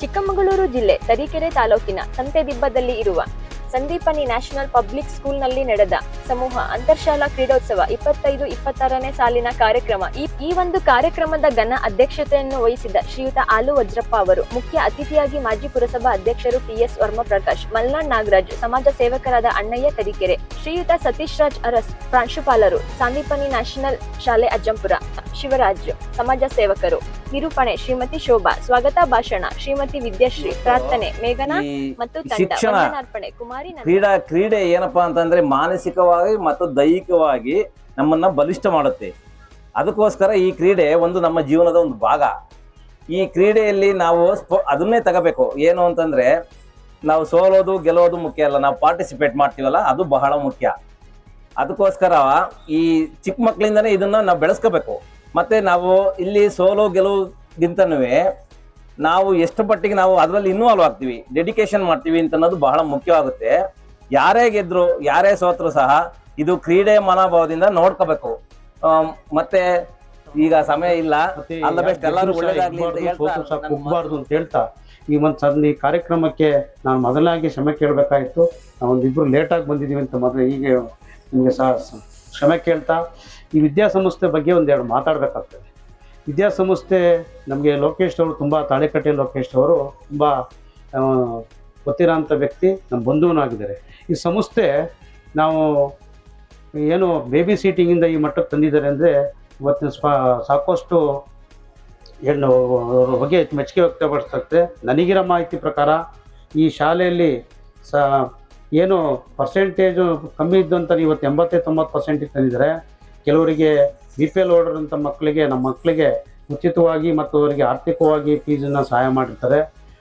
ಚಿಕ್ಕಮಗಳೂರು ಜಿಲ್ಲೆ ತರೀಕೆರೆ ತಾಲೂಕಿನ ಸಂತೆದಿಬ್ಬದಲ್ಲಿ ಇರುವ ಸಂದೀಪನಿ ನ್ಯಾಷನಲ್ ಪಬ್ಲಿಕ್ ಸ್ಕೂಲ್ನಲ್ಲಿ ನಡೆದ ಸಮೂಹ ಅಂತರ್ಶಾಲಾ ಕ್ರೀಡೋತ್ಸವ ಇಪ್ಪತ್ತೈದು ಇಪ್ಪತ್ತಾರನೇ ಸಾಲಿನ ಕಾರ್ಯಕ್ರಮ. ಈ ಈ ಒಂದು ಕಾರ್ಯಕ್ರಮದ ಘನ ಅಧ್ಯಕ್ಷತೆಯನ್ನು ವಹಿಸಿದ ಶ್ರೀಯುತ ಆಲು ವಜ್ರಪ್ಪ ಅವರು ಮುಖ್ಯ ಅತಿಥಿಯಾಗಿ ಮಾಜಿ ಪುರಸಭಾ ಅಧ್ಯಕ್ಷರು ಪಿಎಸ್ ವರ್ಮ ಪ್ರಕಾಶ್ ಮಲ್ನಾಡ್ ನಾಗರಾಜ್ ಸಮಾಜ ಸೇವಕರಾದ ಅಣ್ಣಯ್ಯ ತರೀಕೆರೆ ಶ್ರೀಯುತ ಸತೀಶ್ ರಾಜ್ ಅರಸ್ ಪ್ರಾಂಶುಪಾಲರು ಸಾಂದಿಪನಿ ನ್ಯಾಷನಲ್ ಶಾಲೆ ಅಜ್ಜಂಪುರ ಶಿವರಾಜ್ ಸಮಾಜ ಸೇವಕರು ನಿರೂಪಣೆ ಶ್ರೀಮತಿ ಶೋಭಾ ಸ್ವಾಗತ ಭಾಷಣ ಶ್ರೀಮತಿ ವಿದ್ಯಾಶ್ರೀ ಪ್ರಾರ್ಥನೆ ಮೇಘನಾ ಮತ್ತು ತಂಡ ಕುಮಾರಿ. ಕ್ರೀಡಾ ಕ್ರೀಡೆ ಏನಪ್ಪಾ ಅಂತಂದ್ರೆ ಮಾನಸಿಕವಾಗಿ ಮತ್ತು ದೈಹಿಕವಾಗಿ ನಮ್ಮನ್ನ ಬಲಿಷ್ಠ ಮಾಡುತ್ತೆ. ಅದಕ್ಕೋಸ್ಕರ ಈ ಕ್ರೀಡೆ ಒಂದು ನಮ್ಮ ಜೀವನದ ಒಂದು ಭಾಗ. ಈ ಕ್ರೀಡೆಯಲ್ಲಿ ನಾವು ಸ್ಪೋ, ಅದನ್ನೇ ತಗೋಬೇಕು. ಏನು ಅಂತಂದ್ರೆ, ನಾವು ಸೋಲೋದು, ಗೆಲ್ಲೋದು ಮುಖ್ಯ ಅಲ್ಲ. ನಾವು ಪಾರ್ಟಿಸಿಪೇಟ್ ಮಾಡ್ತೀವಲ್ಲ, ಅದು ಬಹಳ ಮುಖ್ಯ. ಅದಕ್ಕೋಸ್ಕರ ಈ ಚಿಕ್ಕ ಮಕ್ಕಳಿಂದನೇ ಇದನ್ನ ನಾವು ಬೆಳೆಸ್ಕೋಬೇಕು. ಮತ್ತೆ ನಾವು ಇಲ್ಲಿ ಸೋಲು ಗೆಲುವುಗಿಂತನೂ ನಾವು ಎಷ್ಟು ಮಟ್ಟಿಗೆ ನಾವು ಅದರಲ್ಲಿ ಇನ್ವಾಲ್ವ್ ಆಗ್ತೀವಿ ಡೆಡಿಕೇಶನ್ ಮಾಡ್ತೀವಿ ಅಂತ ಅನ್ನೋದು ಬಹಳ ಮುಖ್ಯವಾಗುತ್ತೆ. ಯಾರೇ ಗೆದ್ರು ಯಾರೇ ಸೋತ್ರು ಸಹ ಇದು ಕ್ರೀಡೆ ಮನೋಭಾವದಿಂದ ನೋಡ್ಕೋಬೇಕು. ಮತ್ತೆ ಈಗ ಸಮಯ ಇಲ್ಲ. ಅಲ್ಲ ಬೆಸ್ಟ್ ಎಲ್ಲರೂ ಒಳ್ಳೇದಾಗ್ಲಿ ಅಂತ ಹೇಳ್ತಾ ನನ್ನ ಅಂತ ಹೇಳ್ತಾ ಈ ಒಂದು ಸಣ್ಣ ಈ ಕಾರ್ಯಕ್ರಮಕ್ಕೆ ನಾನು ಮೊದಲಾಗಿ ಕ್ಷಮೆ ಕೇಳಬೇಕಾಯಿತು. ಒಂದಿಬ್ರು ಲೇಟಾಗಿ ಬಂದಿದ್ದೀವಿ ಅಂತ ಮೊದಲು ಹೀಗೆ ನಿಮಗೆ ಸಹ ಕ್ಷಮೆ ಕೇಳ್ತಾ ಈ ವಿದ್ಯಾಸಂಸ್ಥೆ ಬಗ್ಗೆ ಒಂದೆರಡು ಮಾತಾಡಬೇಕಾಗ್ತದೆ. ವಿದ್ಯಾಸಂಸ್ಥೆ ನಮಗೆ ಲೋಕೇಶ್ ಅವರು ತುಂಬ ತಾಳೆಕಟ್ಟೆ ಲೋಕೇಶ್ ಅವರು ತುಂಬ ಆ, ಗೊತ್ತಿರೋಂಥ ವ್ಯಕ್ತಿ ನಮ್ಮ ಬಂಧುವನಾಗಿದ್ದಾರೆ. ಈ ಸಂಸ್ಥೆ ನಾವು ಏನು ಬೇಬಿ ಸೀಟಿಂಗಿಂದ ಈ ಮಟ್ಟಕ್ಕೆ ತಂದಿದ್ದಾರೆ ಅಂದರೆ ಇವತ್ತಿನ ಸ್ಪ ಸಾಕಷ್ಟು ಏನು ಅವ್ರ ಬಗ್ಗೆ ಮೆಚ್ಚುಗೆ ವ್ಯಕ್ತಪಡಿಸುತ್ತೆ ನನಗಿರೋ ಮಾಹಿತಿ ಪ್ರಕಾರ ಈ ಶಾಲೆಯಲ್ಲಿ ಸ ಏನು ಪರ್ಸೆಂಟೇಜು ಕಮ್ಮಿ ಇದ್ದಂತ ಇವತ್ತು ಎಂಬತ್ತೈದು ತೊಂಬತ್ತು ಪರ್ಸೆಂಟಿಗೆ ತಂದಿದ್ದಾರೆ. ಕೆಲವರಿಗೆ ಬಿ ಪಿ ಎಲ್ ಅಂಥ ಮಕ್ಕಳಿಗೆ ನಮ್ಮ ಮಕ್ಕಳಿಗೆ ಉಚಿತವಾಗಿ ಮತ್ತು ಅವರಿಗೆ ಆರ್ಥಿಕವಾಗಿ ಫೀಸನ್ನು ಸಹಾಯ ಮಾಡಿರ್ತಾರೆ.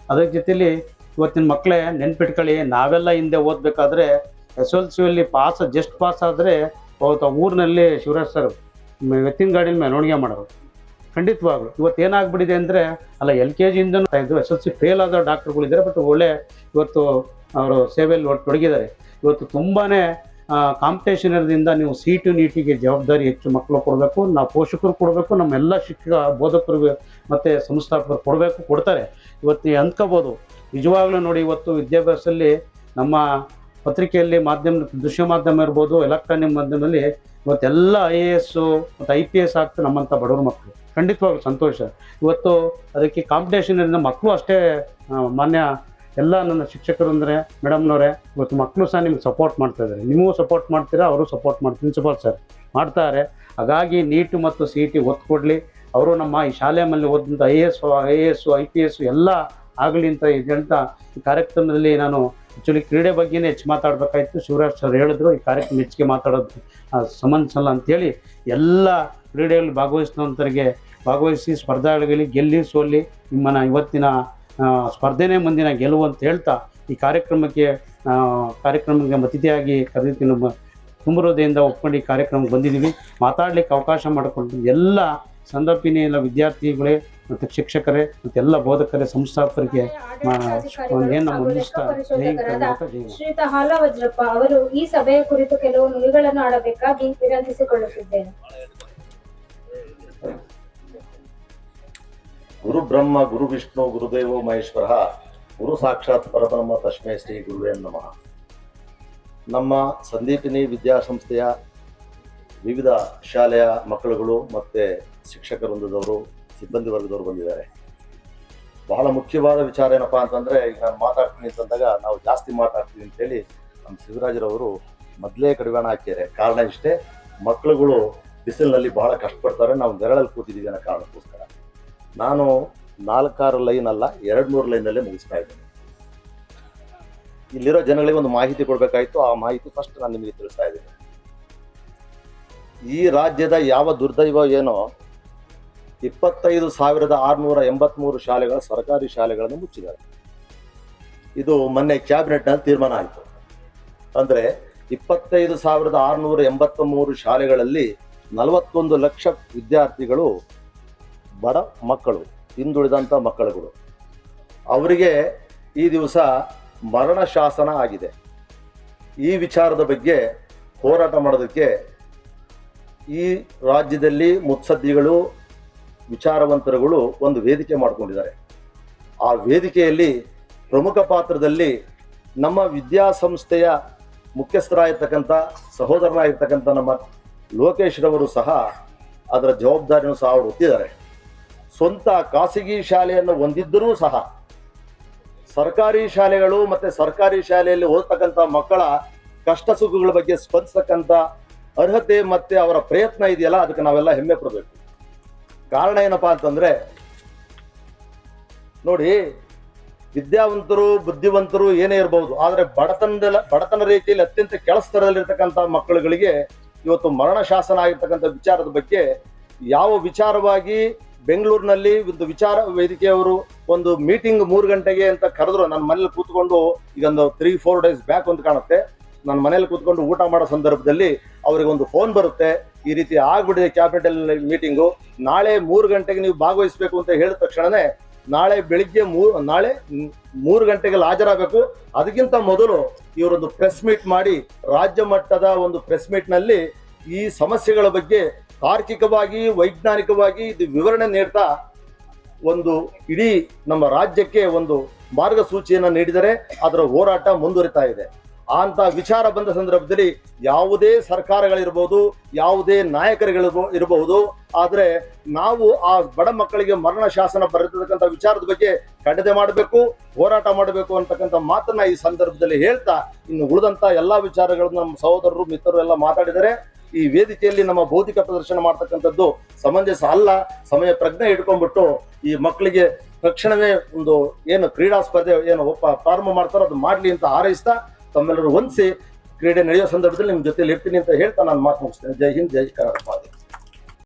ಅದರ ಜೊತೆಲಿ ಇವತ್ತಿನ ಮಕ್ಕಳೇ ನೆನ್ಪಿಟ್ಕೊಳ್ಳಿ, ನಾವೆಲ್ಲ ಹಿಂದೆ ಓದಬೇಕಾದ್ರೆ ಎಸ್ ಎಲ್ ಸಿಯಲ್ಲಿ ಪಾಸ್ ಜಸ್ಟ್ ಪಾಸ್ ಆದರೆ ಅವತ್ತು ಊರಿನಲ್ಲಿ ಶಿವರಾಜ್ ಸರ್ ಎತ್ತಿನ ಮೇಲೆ ಮೆರವಣಿಗೆ ಮಾಡೋರು. ಖಂಡಿತವಾಗ್ಲು. ಇವತ್ತು ಏನಾಗ್ಬಿಟ್ಟಿದೆ ಅಂದರೆ, ಅಲ್ಲ, ಎಲ್ ಕೆ ಜಿಯಿಂದ ಎಸ್ ಎಲ್ ಸಿ ಫೇಲ್ ಆದ ಡಾಕ್ಟರ್ಗಳಿದ್ದಾರೆ ಬಟ್ ಒಳ್ಳೆ ಇವತ್ತು ಅವರು ಸೇವೆಯಲ್ಲಿ ತೊಡಗಿದ್ದಾರೆ. ಇವತ್ತು ತುಂಬಾ ಕಾಂಪಿಟೇಷನ್ ಇರೋದ್ರಿಂದ ನೀವು ಸೀಟು ನೀಟಿಗೆ ಜವಾಬ್ದಾರಿ ಹೆಚ್ಚು ಮಕ್ಕಳು ಕೊಡಬೇಕು, ನಾವು ಪೋಷಕರು ಕೊಡಬೇಕು, ನಮ್ಮೆಲ್ಲ ಶಿಕ್ಷಕ ಬೋಧಕರು ಮತ್ತು ಸಂಸ್ಥಾಪಕರು ಕೊಡಬೇಕು, ಕೊಡ್ತಾರೆ. ಇವತ್ತು ಅಂದ್ಕೋಬೋದು ನಿಜವಾಗ್ಲೂ ನೋಡಿ, ಇವತ್ತು ವಿದ್ಯಾಭ್ಯಾಸದಲ್ಲಿ ನಮ್ಮ ಪತ್ರಿಕೆಯಲ್ಲಿ ಮಾಧ್ಯಮ, ದೃಶ್ಯ ಮಾಧ್ಯಮ ಇರ್ಬೋದು ಎಲೆಕ್ಟ್ರಾನಿಕ್ ಮಾಧ್ಯಮದಲ್ಲಿ ಇವತ್ತೆಲ್ಲ ಐ ಎ ಎಸ್ಸು ಮತ್ತು ಐ ಪಿ ಎಸ್ ಆಗ್ತಾ ನಮ್ಮಂಥ ಬಡವ್ರ ಮಕ್ಕಳು. ಖಂಡಿತವಾಗ್ಲೂ ಸಂತೋಷ. ಇವತ್ತು ಅದಕ್ಕೆ ಕಾಂಪಿಟೇಷನ್ ಇರೋದ್ರಿಂದ ಮಕ್ಕಳು ಅಷ್ಟೇ ಮಾನ್ಯ ಎಲ್ಲ ನನ್ನ ಶಿಕ್ಷಕರು ಅಂದರೆ ಮೇಡಮ್ನವರೇ ಇವತ್ತು ಮಕ್ಕಳು ಸಹ ನಿಮ್ಗೆ ಸಪೋರ್ಟ್ ಮಾಡ್ತಾ ಇದ್ದಾರೆ. ನಿಮಗೂ ಸಪೋರ್ಟ್ ಮಾಡ್ತೀರಾ? ಅವರು ಸಪೋರ್ಟ್ ಮಾಡಿ ಪ್ರಿನ್ಸಿಪಾಲ್ ಸರ್ ಮಾಡ್ತಾರೆ. ಹಾಗಾಗಿ ನೀಟು ಮತ್ತು ಸಿ ಇ ಟಿ ಅವರು ನಮ್ಮ ಈ ಶಾಲೆ ಮೇಲೆ ಓದಿದಂಥ I A S I A S I P S ಎಲ್ಲ ಆಗಲಿ ಅಂತ ಇದಂತ ಈ ಕಾರ್ಯಕ್ರಮದಲ್ಲಿ ನಾನು ಆ್ಯಕ್ಚುಲಿ ಕ್ರೀಡೆ ಬಗ್ಗೆನೇ ಹೆಚ್ಚು ಮಾತಾಡಬೇಕಾಯ್ತು. ಶಿವರಾಜ್ ಸರ್ ಹೇಳಿದ್ರು, ಈ ಕಾರ್ಯಕ್ರಮ ಹೆಚ್ಚಿಗೆ ಮಾತಾಡೋದು ಸಮನ್ಸಲ್ಲ ಅಂಥೇಳಿ ಎಲ್ಲ ಕ್ರೀಡೆಯಲ್ಲಿ ಭಾಗವಹಿಸಿದಂಥವ್ರಿಗೆ ಭಾಗವಹಿಸಿ ಸ್ಪರ್ಧಾಗಳಲ್ಲಿ ಗೆಲ್ಲಿ ಸೋಲಿ ನಿಮ್ಮನ್ನ ಇವತ್ತಿನ ಸ್ಪರ್ಧೆನೇ ಮುಂದಿನ ಗೆಲುವು ಅಂತ ಹೇಳ್ತಾ ಈ ಕಾರ್ಯಕ್ರಮಕ್ಕೆ ಕಾರ್ಯಕ್ರಮಕ್ಕೆ ಅತಿಥಿಯಾಗಿ ಕರೆದಿದ್ದು ನಮ್ಮ ತುಂಬ ಹೃದಯದಿಂದ ಒಪ್ಕೊಂಡು ಈ ಕಾರ್ಯಕ್ರಮಕ್ಕೆ ಬಂದಿದ್ದೀವಿ. ಮಾತಾಡಲಿಕ್ಕೆ ಅವಕಾಶ ಮಾಡಿಕೊಂಡು ಎಲ್ಲ ಸಂದರ್ಭಿನಿ ಎಲ್ಲ ವಿದ್ಯಾರ್ಥಿಗಳೇ ಮತ್ತು ಶಿಕ್ಷಕರೇ ಮತ್ತೆಲ್ಲ ಎಲ್ಲ ಬೋಧಕರೇ ಸಂಸ್ಥಾಪಕರಿಗೆ ಶ್ರೀತ ಮುಂದಿಸ್ತಾ ಜೈ ಕರ್ನಾಟಕ ಜೈ ಶ್ರೀಯುತ ಹಾಲ ವಜ್ರಪ್ಪ ಅವರು ಈ ಸಭೆಯ ಕುರಿತು ಕೆಲವು ನುಡಿಗಳನ್ನು ಆಡಬೇಕಾಗಿ ವಿನಂತಿಸಿಕೊಳ್ಳುತ್ತಿದ್ದೇನೆ. ಗುರು ಬ್ರಹ್ಮ ಗುರು ವಿಷ್ಣು ಗುರುದೇವೋ ಮಹೇಶ್ವರ ಗುರು ಸಾಕ್ಷಾತ್ ಪರಬ್ರಹ್ಮ ತಸ್ಮೈ ಶ್ರೀ ಗುರುವೇ ನಮಃ. ನಮ್ಮ ಸಂದೀಪಿನಿ ವಿದ್ಯಾಸಂಸ್ಥೆಯ ವಿವಿಧ ಶಾಲೆಯ ಮಕ್ಕಳುಗಳು ಮತ್ತು ಶಿಕ್ಷಕ ವೃಂದದವರು, ಸಿಬ್ಬಂದಿ ವರ್ಗದವರು ಬಂದಿದ್ದಾರೆ. ಬಹಳ ಮುಖ್ಯವಾದ ವಿಚಾರ ಏನಪ್ಪ ಅಂತಂದರೆ, ಈಗ ನಾನು ಮಾತಾಡ್ತೀನಿ ಅಂತಂದಾಗ ನಾವು ಜಾಸ್ತಿ ಮಾತಾಡ್ತೀವಿ ಅಂತೇಳಿ ನಮ್ಮ ಶಿವರಾಜರವರು ಮೊದಲೇ ಕಡಿವಾಣ ಹಾಕಿದ್ದಾರೆ ಕಾರಣ ಇಷ್ಟೇ, ಮಕ್ಕಳುಗಳು ಬಿಸಿಲಿನಲ್ಲಿ ಬಹಳ ಕಷ್ಟಪಡ್ತಾರೆ, ನಾವು ನೆರಳಲ್ಲಿ ಕೂತಿದ್ದೀವಿ ಅನ್ನೋ ಕಾರಣಕ್ಕೋಸ್ಕರ. ನಾನು ನಾಲ್ಕಾರು ಲೈನ್ ಅಲ್ಲ ಎರಡು ಮೂರು ಲೈನಲ್ಲೇ ಮುಗಿಸ್ತಾ ಇದ್ದೇನೆ. ಇಲ್ಲಿರೋ ಜನಗಳಿಗೆ ಒಂದು ಮಾಹಿತಿ ಕೊಡಬೇಕಾಯಿತು, ಆ ಮಾಹಿತಿ ಫಸ್ಟ್ ನಾನು ನಿಮಗೆ ತಿಳಿಸ್ತಾ ಇದ್ದೀನಿ. ಈ ರಾಜ್ಯದ ಯಾವ ದುರ್ದೈವ ಏನೋ ಇಪ್ಪತ್ತೈದು ಸಾವಿರದ ಆರುನೂರ ಎಂಬತ್ಮೂರು ಶಾಲೆಗಳ ಸರ್ಕಾರಿ ಶಾಲೆಗಳನ್ನು ಮುಚ್ಚಿದ್ದಾರೆ. ಇದು ಮೊನ್ನೆ ಕ್ಯಾಬಿನೆಟ್ನಲ್ಲಿ ತೀರ್ಮಾನ ಆಯಿತು. ಅಂದರೆ ಇಪ್ಪತ್ತೈದು ಸಾವಿರದ ಆರುನೂರ ಎಂಬತ್ತ ಮೂರು ಶಾಲೆಗಳಲ್ಲಿ ನಲವತ್ತೊಂದು ಲಕ್ಷ ವಿದ್ಯಾರ್ಥಿಗಳು ಬಡ ಮಕ್ಕಳು, ಹಿಂದುಳಿದಂಥ ಮಕ್ಕಳುಗಳು. ಅವರಿಗೆ ಈ ದಿವಸ ಮರಣ ಶಾಸನ ಆಗಿದೆ. ಈ ವಿಚಾರದ ಬಗ್ಗೆ ಹೋರಾಟ ಮಾಡೋದಕ್ಕೆ ಈ ರಾಜ್ಯದಲ್ಲಿ ಮುತ್ಸದ್ದಿಗಳು ವಿಚಾರವಂತರುಗಳು ಒಂದು ವೇದಿಕೆ ಮಾಡಿಕೊಂಡಿದ್ದಾರೆ. ಆ ವೇದಿಕೆಯಲ್ಲಿ ಪ್ರಮುಖ ಪಾತ್ರದಲ್ಲಿ ನಮ್ಮ ವಿದ್ಯಾಸಂಸ್ಥೆಯ ಮುಖ್ಯಸ್ಥರಾಗಿರ್ತಕ್ಕಂಥ ಸಹೋದರನಾಗಿರ್ತಕ್ಕಂಥ ನಮ್ಮ ಲೋಕೇಶ್ರವರು ಸಹ ಅದರ ಜವಾಬ್ದಾರಿಯನ್ನು ಸಹ ಅವರು ಹೊತ್ತಿದ್ದಾರೆ ಸ್ವಂತ ಖಾಸಗಿ ಶಾಲೆಯನ್ನು ಹೊಂದಿದ್ದರೂ ಸಹ ಸರ್ಕಾರಿ ಶಾಲೆಗಳು ಮತ್ತು ಸರ್ಕಾರಿ ಶಾಲೆಯಲ್ಲಿ ಓದ್ತಕ್ಕಂಥ ಮಕ್ಕಳ ಕಷ್ಟ ಸುಖಗಳ ಬಗ್ಗೆ ಸ್ಪಂದಿಸ್ತಕ್ಕಂಥ ಅರ್ಹತೆ ಮತ್ತು ಅವರ ಪ್ರಯತ್ನ ಇದೆಯಲ್ಲ, ಅದಕ್ಕೆ ನಾವೆಲ್ಲ ಹೆಮ್ಮೆ ಪಡಬೇಕು. ಕಾರಣ ಏನಪ್ಪ ಅಂತಂದ್ರೆ, ನೋಡಿ, ವಿದ್ಯಾವಂತರು, ಬುದ್ಧಿವಂತರು ಏನೇ ಇರಬಹುದು ಆದರೆ ಬಡತನದಲ್ಲ, ಬಡತನ ರೀತಿಯಲ್ಲಿ ಅತ್ಯಂತ ಕೆಳಸ್ತರದಲ್ಲಿರ್ತಕ್ಕಂಥ ಮಕ್ಕಳುಗಳಿಗೆ ಇವತ್ತು ಮರಣ ಶಾಸನ ಆಗಿರ್ತಕ್ಕಂಥ ವಿಚಾರದ ಬಗ್ಗೆ ಯಾವ ವಿಚಾರವಾಗಿ ಬೆಂಗಳೂರಿನಲ್ಲಿ ಒಂದು ವಿಚಾರ ವೇದಿಕೆಯವರು ಒಂದು ಮೀಟಿಂಗ್ ಮೂರು ಗಂಟೆಗೆ ಅಂತ ಕರೆದ್ರು, ನನ್ನ ಮನೇಲಿ ಕೂತ್ಕೊಂಡು ಈಗ ಒಂದು ತ್ರೀ ಫೋರ್ ಡೇಸ್ ಬ್ಯಾಕ್ ಅಂತ ಕಾಣುತ್ತೆ. ನನ್ನ ಮನೇಲಿ ಕೂತ್ಕೊಂಡು ಊಟ ಮಾಡೋ ಸಂದರ್ಭದಲ್ಲಿ ಅವರಿಗೆ ಒಂದು ಫೋನ್ ಬರುತ್ತೆ. ಈ ರೀತಿ ಆಗ್ಬಿಟ್ಟಿದೆ ಕ್ಯಾಬಿನೆಟ್ ಮೀಟಿಂಗು ನಾಳೆ ಮೂರು ಗಂಟೆಗೆ ನೀವು ಭಾಗವಹಿಸಬೇಕು ಅಂತ ಹೇಳಿದ ತಕ್ಷಣನೇ ನಾಳೆ ಬೆಳಿಗ್ಗೆ ಮೂ, ನಾಳೆ ಮೂರು ಗಂಟೆಗೆ ಹಾಜರಾಗಬೇಕು. ಅದಕ್ಕಿಂತ ಮೊದಲು ಇವರೊಂದು ಪ್ರೆಸ್ ಮೀಟ್ ಮಾಡಿ ರಾಜ್ಯ ಮಟ್ಟದ ಒಂದು ಪ್ರೆಸ್ ಮೀಟ್ನಲ್ಲಿ ಈ ಸಮಸ್ಯೆಗಳ ಬಗ್ಗೆ ತಾರ್ಕಿಕವಾಗಿ, ವೈಜ್ಞಾನಿಕವಾಗಿ ಇದು ವಿವರಣೆ ನೀಡ್ತಾ ಒಂದು ಇಡೀ ನಮ್ಮ ರಾಜ್ಯಕ್ಕೆ ಒಂದು ಮಾರ್ಗಸೂಚಿಯನ್ನು ನೀಡಿದರೆ ಅದರ ಹೋರಾಟ ಮುಂದುವರಿತಾ ಇದೆ. ಅಂತ ವಿಚಾರ ಬಂದ ಸಂದರ್ಭದಲ್ಲಿ ಯಾವುದೇ ಸರ್ಕಾರಗಳಿರ್ಬೋದು, ಯಾವುದೇ ನಾಯಕರುಗಳಿರ್ಬೋ, ಇರಬಹುದು. ಆದರೆ ನಾವು ಆ ಬಡ ಮಕ್ಕಳಿಗೆ ಮರಣ ಶಾಸನ ಬರೆದಿರ್ತಕ್ಕಂಥ ವಿಚಾರದ ಬಗ್ಗೆ ಖಂಡನೆ ಮಾಡಬೇಕು, ಹೋರಾಟ ಮಾಡಬೇಕು ಅಂತಕ್ಕಂಥ ಮಾತನ್ನ ಈ ಸಂದರ್ಭದಲ್ಲಿ ಹೇಳ್ತಾ ಇನ್ನು ಉಳಿದಂತ ಎಲ್ಲಾ ವಿಚಾರಗಳನ್ನು ನಮ್ಮ ಸಹೋದರರು, ಮಿತ್ರರು ಎಲ್ಲ ಮಾತಾಡಿದರೆ ಈ ವೇದಿಕೆಯಲ್ಲಿ ನಮ್ಮ ಭೌತಿಕ ಪ್ರದರ್ಶನ ಮಾಡ್ತಕ್ಕಂಥದ್ದು ಸಮಂಜಸ ಅಲ್ಲ. ಸಮಯ ಪ್ರಜ್ಞೆ ಇಟ್ಕೊಂಡ್ಬಿಟ್ಟು ಈ ಮಕ್ಕಳಿಗೆ ತಕ್ಷಣವೇ ಒಂದು ಏನು ಕ್ರೀಡಾ ಸ್ಪರ್ಧೆ, ಏನು ಪ್ರಾರಂಭ ಮಾಡ್ತಾರೋ ಅದು ಮಾಡಲಿ ಅಂತ ಹಾರೈಸ್ತಾ ತಮ್ಮೆಲ್ಲರೂ ಹೊಂದಿಸಿ ಕ್ರೀಡೆ ನಡೆಯೋ ಸಂದರ್ಭದಲ್ಲಿ ನಿಮ್ಮ ಜೊತೆಲಿ ಇರ್ತೀನಿ ಅಂತ ಹೇಳ್ತಾ ನಾನು ಮಾತು ಮುಗಿಸ್ತೇನೆ. ಜೈ ಹಿಂದ್, ಜೈ ಕರ್ನಾಟಕ